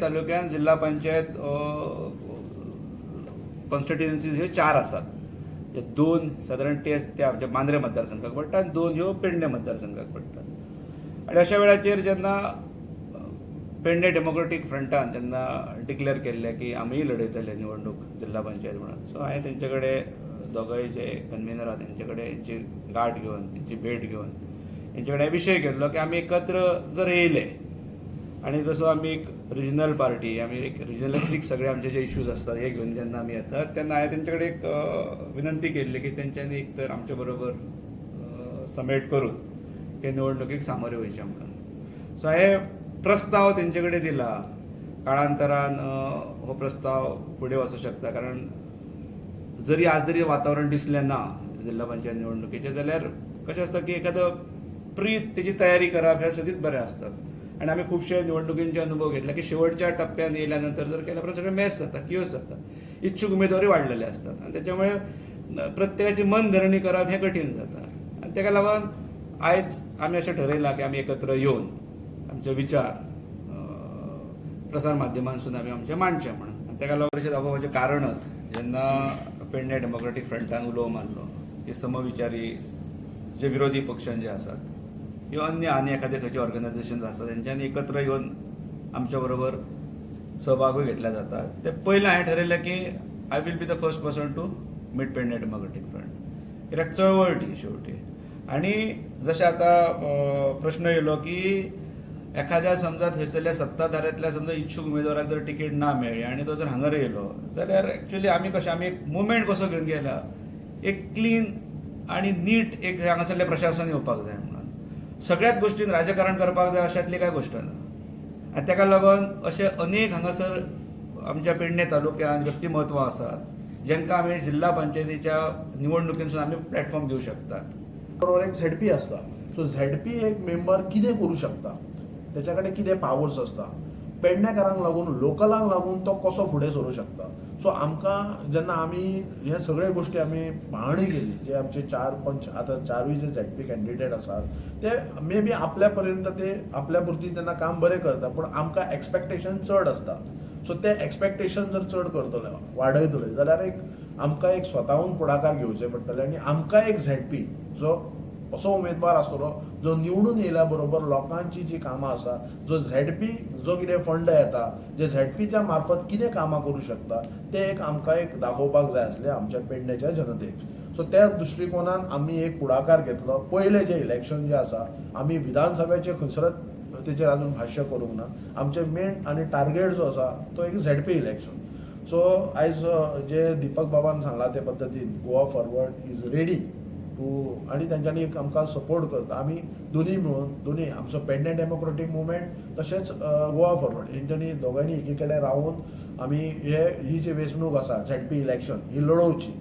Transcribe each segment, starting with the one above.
तालुक्यात जिल्हा पंचायत कॉन्स्टिट्युएन्सीज ह्यो चार आसात दोन सादारण ते त्या आमच्या मांद्रे मतदारसंघाक पडटा आनी दोन ह्यो पेडणे मतदारसंघाक पडटा आनी अशा वेळाचेर जेन्ना पेडणे डेमोक्रेटीक फ्रंटान जेन्ना डिक्लेअर केल्लें की आमीय लढयतले निवडणूक जिल्हा पंचायत म्हणून सो हांवें तेंचे कडेन दोगांय जे कन्व्हिनर आहा तेंचे कडेन हेंची गाठ घेवन तेंची भेट घेवन हेंचे कडेन विशय केल्लो की आमी एकत्र जर येयले आणि जसो आमी एक रिजनल पार्टी आमी एक रिजनलिस्टिक सगळे आमचे जे इश्यूज असतात हे घेवन जेन्ना आमी येतात तेन्ना हांवें तेंचे कडेन एक विनंती केल्ली की तेंच्यांनी एक तर आमच्या बरोबर समेट करून हे निवडणुकीक सामोरे वयचे आमकां सो हांवें प्रस्ताव तेंचे कडेन दिला. काळांतरान हो प्रस्ताव फुडें वचूं शकता. कारण जरी आज जरी वातावरण दिसलें ना जिल्हा पंचायत निवडणुकीचें जाल्यार कशें आसता की एखादो प्री तेजी तयारी करप ह्या सदींच बरें असतात. आनी आमी खुबशे निवडणुकींचे अनुभव घेतला की शेवटच्या टप्प्यान येयल्या नंतर जर केलं उपरांत सगळें मेस जाता कियोस जाता इच्छुक उमेदवारी वाडलेले असतात. आनी त्याच्यामुळे प्रत्येकाची मन धरणी करप हें कठीण जाता. आनी तेका लागून आयज आमी अशें ठरयलां की आमी एकत्र येवन आमचे विचार प्रसार माध्यमांसून आमी आमचे मांडचे म्हणून. आनी तेका लागून अशें दाखोवपाचें कारणच जेन्ना पेडणे डेमोक्रेटीक फ्रंटान उलोव मारलो की समविचारी जे विरोधी पक्षान जे आसात किंवा अन्य आनी एखाद्या खंयचे ऑर्गनायझेशन आसात तेंच्यांनी एकत्र येवन आमच्या बरोबर सहभागूय घेतल्या जातात. ते पयलें हांवें ठरयलें की I will be the first person to meet Pednem democratic front कित्याक चळवळ ती शेवटी. आनी जशें आतां प्रश्न येयलो की एखाद्या समजा थंयसरल्या सत्ताधाऱ्यांतल्या समजा इच्छूक उमेदवाराक जर तिकीट ना मेळ्ळी आनी तो जर हांगर येयलो जाल्यार एक्चुअली आमी कशें आमी एक मुवमेंट कसो घेवन गेला? एक क्लीन आनी नीट एक हांगासरलें प्रशासन येवपाक जाय सगळ्याच गोश्टीन राजकारण करपाक जाय अशातली कांय गोश्ट ना. आनी ताका लागून अशे अनेक हांगासर आमच्या पेडणे तालुक्यांत व्यक्तिमत्वां आसात जांकां आमी जिल्हा पंचायतीच्या निवडणुकीनसून आमी प्लॅटफॉर्म दिवं शकतात. बरोबर एक झेडपी असता. सो झेडपी एक मेंबर कितें करू शकता? त्याच्या कडेन कितें पावर्स आसता पेडणेकारांक लागून लोकलांक लागून तो कसो फुडें सरूं शकता? सो आमकां जेन्ना आमी हे सगळे गोश्टी आमी पाहणी केली जे आमचे चार पंच आतां चारूय जे झेडपी कॅन्डिडेट आसात ते मे बी आपल्या पर्यंत ते आपल्या पुरती तेन्ना काम बरें करता पूण आमकां एक्सपेक्टेशन चड आसता सो ते एक्सपेक्टेशन जर चड करतले वाडयतले जाल्यार एक आमकां एक स्वताहून पुढाकार घेवचे पडटले आनी आमकां एक झेडपी जो असो उमेदवार आसतलो जो निवडून येयल्या बरोबर लोकांची जी कामां आसा जो झेडपी जो कितें फंड येता जे झेडपीच्या मार्फत कितें कामां करूं शकता ते एक आमकां एक दाखोवपाक जाय आसलें आमच्या पेडण्याच्या जनतेक. सो त्या दृश्टिकोनान आमी एक पुढाकार घेतलो. पयलें जें इलेक्शन जें आसा आमी विधानसभेचे खंयसरच तेचेर आजून भाश्य करूंक ना. आमचे मेन आनी टार्गेट जो आसा तो एक झेडपी इलेक्शन सो आयज जे दिपक बाबान सांगला ते पद्दतीन गोवा फॉरवर्ड इज रेडी हो, आनी तेंच्यांनी एक आमकां सपोर्ट करता. आमी दोनी मेळून दोनी आमचो पेडणे डेमोक्रेटीक मुवमेंट तशेंच गोवा फॉरवर्ड हेंच्यांनी दोगांयनी एकी कडेन रावून आमी हे ही जी वेंचणूक आसा झेडपी इलेक्शन ही लडोवची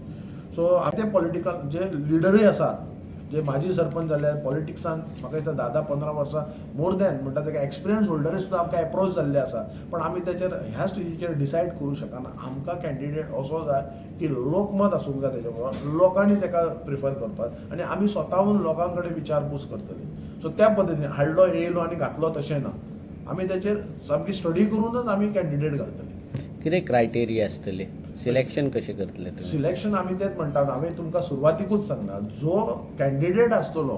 सो आतां पॉलिटिकल जे लिडरूय आसात जे माजी सरपंच जाल्यार पॉलिटिक्सान म्हाका दिसता धा धा पंदरा वर्सां मोर दॅन म्हणटा तेका एक्सपिरियन्स होल्डरूय सुद्दां आमकां एप्रोच जाल्ले आसा पण आमी तेचेर ह्या स्टेजीचेर डिसायड करूं शकना आमकां कॅन्डिडेट असो जाय की लोकमत आसूंक जाय तेच्या बरोबर लोकांनी तेका प्रिफर करपाक आनी आमी स्वताहून लोकां कडेन विचारपूस करतली सो त्या पद्दतीन हाडलो येयलो आनी घातलो तशें ना आमी तेचेर सामकी स्टडी करूनच आमी कॅन्डिडेट घालतले कितें क्रायटेरिया आसतले सिलेक्शन कशें करतले तुमी सिलेक्शन आमी तेच म्हणटा हांवें तुमकां सुरवातीकूच सांगला जो कॅन्डिडेट आसतलो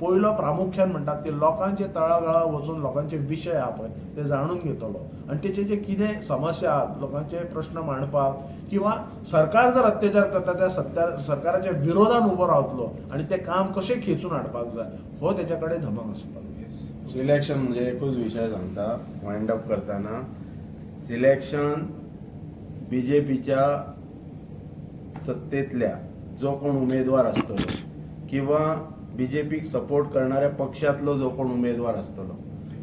पयलो प्रामुख्यान म्हणटात ते लोकांचे तळागळा वचून लोकांचे विशय आहा पळय ते जाणून घेतलो आनी तेचे जे कितें समस्या आहात लोकांचे प्रश्न मांडपाक किंवा सरकार जर अत्याचार करता त्या सत्या सरकाराच्या विरोधान उबो रावतलो आनी ते काम कशें खेचून हाडपाक जाय हो तेच्या कडेन धमक आसपाक सिलेक्शन म्हणजे एकूच विषय सांगता वायंड अप करताना सिलेक्शन बी जे पीच्या सत्तेतल्या जो कोण उमेदवार आसतलो किंवा बी जे पीक सपोर्ट करणाऱ्या पक्षांतलो जो कोण उमेदवार आसतलो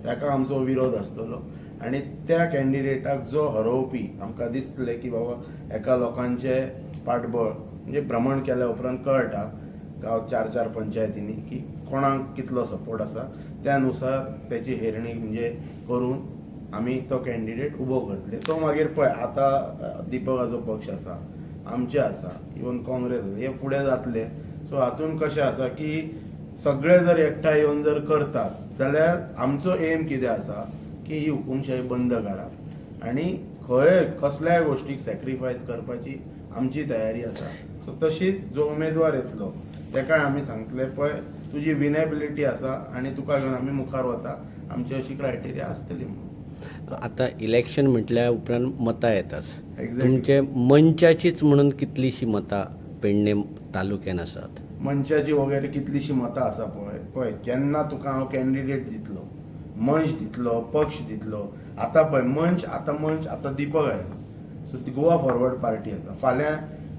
ताका आमचो विरोध आसतलो आनी त्या कॅन्डिडेटाक जो हरोवपी आमकां दिसतलें की बाबा एका लोकांचे पाठबळ म्हणजे भ्रमण केल्या उपरांत कळटा गांव चार चार पंचायतींनी की कोणाक कितलो सपोर्ट आसा त्या अनुसार त्याची हेरणी म्हणजे करून आमी तो कॅन्डिडेट उबो करतले तो मागीर पळय आतां दिपकाचो पक्ष आसा आमचे आसा इवन काँग्रेस आसा हे फुडें जातले. सो हातून कशें आसा की सगळे जर एकठांय येवन जर करतात जाल्यार आमचो एम कितें आसा की ही हुकुमशाही बंद करात आनी खंय कसल्याय गोश्टीक सॅक्रिफायस करपाची आमची तयारी आसा. सो तशीच जो उमेदवार येतलो तेका आमी सांगतले पळय तुजी विनेबिलिटी आसा आनी तुका घेवन आमी मुखार वता. आमची अशी क्रायटेरिया आसतली म्हणून. आता इलेक्शन म्हटल्या उपरांत मतां येतात. तुमचे मंचाचीच म्हणून कितलीशी मतां पेडणे तालुक्यान आसात मनशाची वगैरे कितलीशी मतां आसा पळय पळय जेन्ना तुका हांव कॅन्डिडेट दितलो मंच दितलो पक्ष दितलो आतां पळय मंच आतां मंच आतां दिपक आयला सो ती गोवा फॉरवर्ड पार्टी आसा. फाल्यां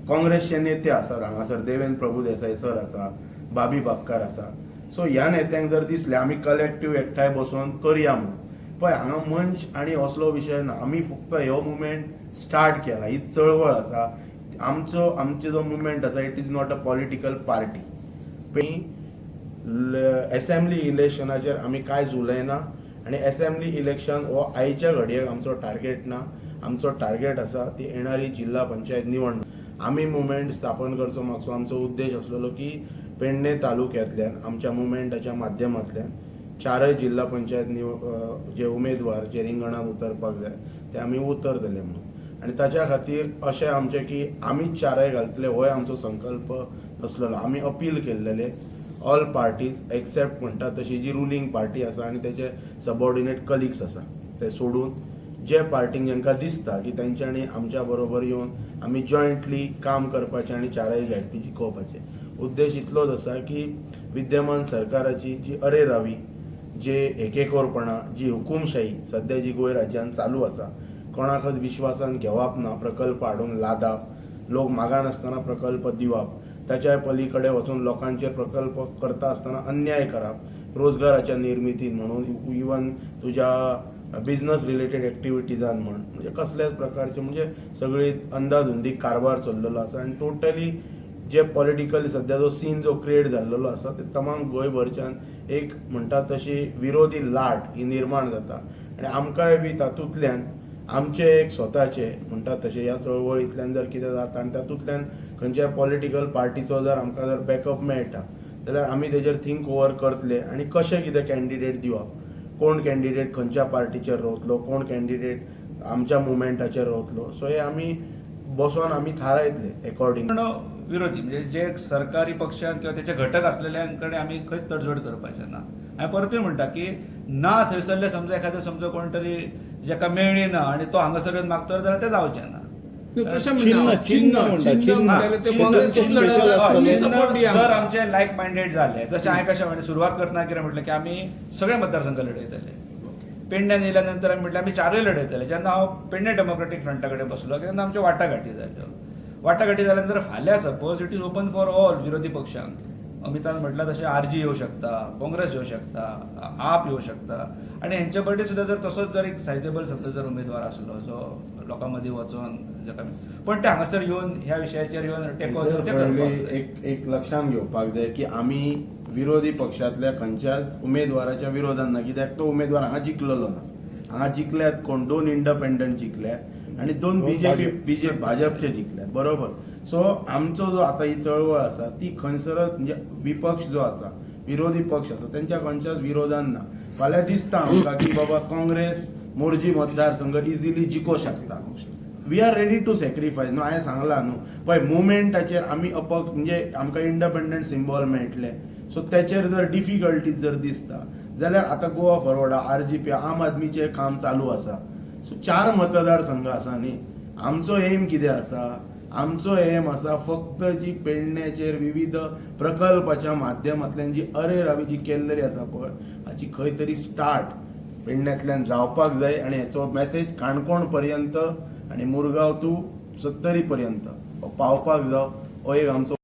काँग्रेसचे नेते आसात हांगासर देवेंद्र प्रभुदेसाय सर आसा बाबी बापकार आसा. सो ह्या नेत्यांक जर दिसलें आमी कलेक्टीव एकठांय बसोन करया म्हणून. पळय हांगा मंच आनी असलो विशय ना आमी फक्त हो मुवमेंट स्टार्ट केला. ही चळवळ आसा आमचो आमचो जो मुवमेंट आसा it is not a political party assembly इलेक्शनाचेर आमी कांयच उलयना आनी असेंब्ली इलेक्शन हो आयच्या घडयेक आमचो टार्गेट ना. आमचो टार्गेट आसा ती येणारी जिल्हा पंचायत निवडणूक. आमी मुवमेंट स्थापन करचो. मागचो आमचो उद्देश आसलेलो की पेडणे तालुक्यांतल्यान आमच्या मुवमेंटाच्या माध्यमांतल्यान चारय जिल्हा पंचायत निव जे उमेदवार जे रिंगणात उतरपाक जाय ते आमी उतरतले म्हणून. आनी ताच्या खातीर अशें आमचें की आमीच चारय घालतले होय आमचो संकल्प नसलेलो. आमी अपील केल्लेले ऑल पार्टीज एक्सेप्ट म्हणटा तशी जी रुलींग पार्टी आसा आनी तेचे सबऑर्डिनेट कलिग्स आसा ते सोडून जे पार्टींक ज्यांना दिसता की तेंच्यांनी आमच्या बरोबर येवन आमी जॉयंटली काम करपाचें आनी चारय झेडपी जिखोवपाचे. उद्देश इतलोच आसा की विद्यमान सरकाराची जी अरेरावी जे एकेकोरपणां जी हुकुमशाही सध्या जी गोंय राज्यांत चालू आसा कोणाकच विश्वासान घेवप ना प्रकल्प हाडून लादप लोक मागान आसतना प्रकल्प दिवप ताच्या पलीकडे वचून लोकांचेर प्रकल्प करता आसतना अन्याय करप रोजगाराच्या निर्मितीन म्हणून इवन तुज्या बिझनस रिलेटेड एक्टिविटीजान म्हण म्हणजे कसल्याच प्रकारचे म्हणजे सगळी अंदाधुंदी कारभार चल्लेलो आसा आनी टोटली जे पॉलिटिकल सध्या जो सीन जो क्रिएट जाल्लेलो आसा ते तमाम गोंयभरच्यान एक म्हणटा तशी विरोधी लाट ही निर्माण जाता. आनी आमकांय बी तातूंतल्यान आमचे एक स्वताचे म्हणटा तशें ह्या चळवळींतल्यान जर कितें जाता आनी तातूंतल्यान खंयच्याय पॉलिटिकल पार्टीचो जर आमकां जर बॅकअप मेळटा जाल्यार आमी तेजेर थिंक ओवर करतले आनी कशें कितें कॅन्डिडेट दिवप. कोण कॅन्डिडेट खंयच्या पार्टीचेर रावतलो कोण कॅन्डिडेट आमच्या मुवमेंटाचेर रावतलो. सो हे आमी बसोन आमी थारायतले एकॉर्डिंग विरोधी म्हणजे जे सरकारी पक्षांत किंवा त्याचे घटक असलेल्यांकडे आम्ही खंयच तडजोड करपाचे ना. हांवें परतूय म्हणटा की ना थंयसरले समजा एखादे समजा कोण तरी जाका मेळ्ळी ना आनी तो हांगासर येवन मागतलो जाल्यार ते जावचें ना जर. आमचे लायक मायंडेड झाले जसे हांवें कशें म्हणजे सुरवात करतना कितें म्हटलें की आमी सगळे मतदारसंघ लढयतले पेडण्यान येयल्या नंतर आमी म्हटलें आमी चारय लढयतले जेन्ना हांव पेडणे डेमोक्रेटीक फ्रंटा कडेन बसलो तेन्ना आमच्यो वाटाघाटी जाल्यो वाटाघाटी जाल्या नंतर फाल्यां suppose it is open for all विरोधी पक्षांक अमितान म्हटलं तशें आर जी येवं शकता काँग्रेस येवं शकता आप येवं शकता. आनी हेंचे बड्डे सुद्दां जर तसोच जर एक सायजेबल समजा जर उमेदवार आसलो जो लोकां मदीं वचोन जाका पण ते हांगासर येवन ह्या विशयाचेर येवन टेको. एक एक लक्षांत घेवपाक जाय की आमी विरोधी पक्षांतल्या खंयच्याच उमेदवाराच्या विरोधान ना कित्याक तो उमेदवार हांगा जिखलेलो ना. हांगा जिखल्यात कोण? दोन इंडिपेंडंट जिखल्यात आनी दोन बीजेपी भाजप. बीजे भाजपचे जिखल्यात बरोबर? सो आमचो जो आतां ही चळवळ आसा ती खंयसरच म्हणजे विपक्ष जो आसा विरोधी पक्ष आसा तेंच्या खंयच्याच विरोधान ना फाल्यां दिसता आमकां की बाबा काँग्रेस मोरजी मतदारसंघ इजिली जिखो शकता. We are ready to sacrifice न्हू हांवें सांगलां न्हू. पळय मुवमेंटाचेर आमी अपक म्हणजे आमकां इंडिपेंडंट सिम्बॉल मेळटले. सो तेचेर जर डिफिकल्टीज जर दिसता जाल्यार आतां गोवा फॉरवर्डा आर जी पी आम आदमीचें काम चालू आसा. सो चार मतदारसंघ आसा न्ही. आमचो एम कितें आसा? आमचो एम आसा फक्त जी पेडण्याचेर विविध प्रकल्पाच्या माध्यमांतल्यान जी अरे रावी जी केल्लेली आसा पळय हाची खंय तरी स्टार्ट पेडण्यांतल्यान जावपाक जाय आनी हेचो मॅसेज काणकोण पर्यंत आनी मुरगांव टू सत्तरी पर्यंत पावपाक जाव हो एक आमचो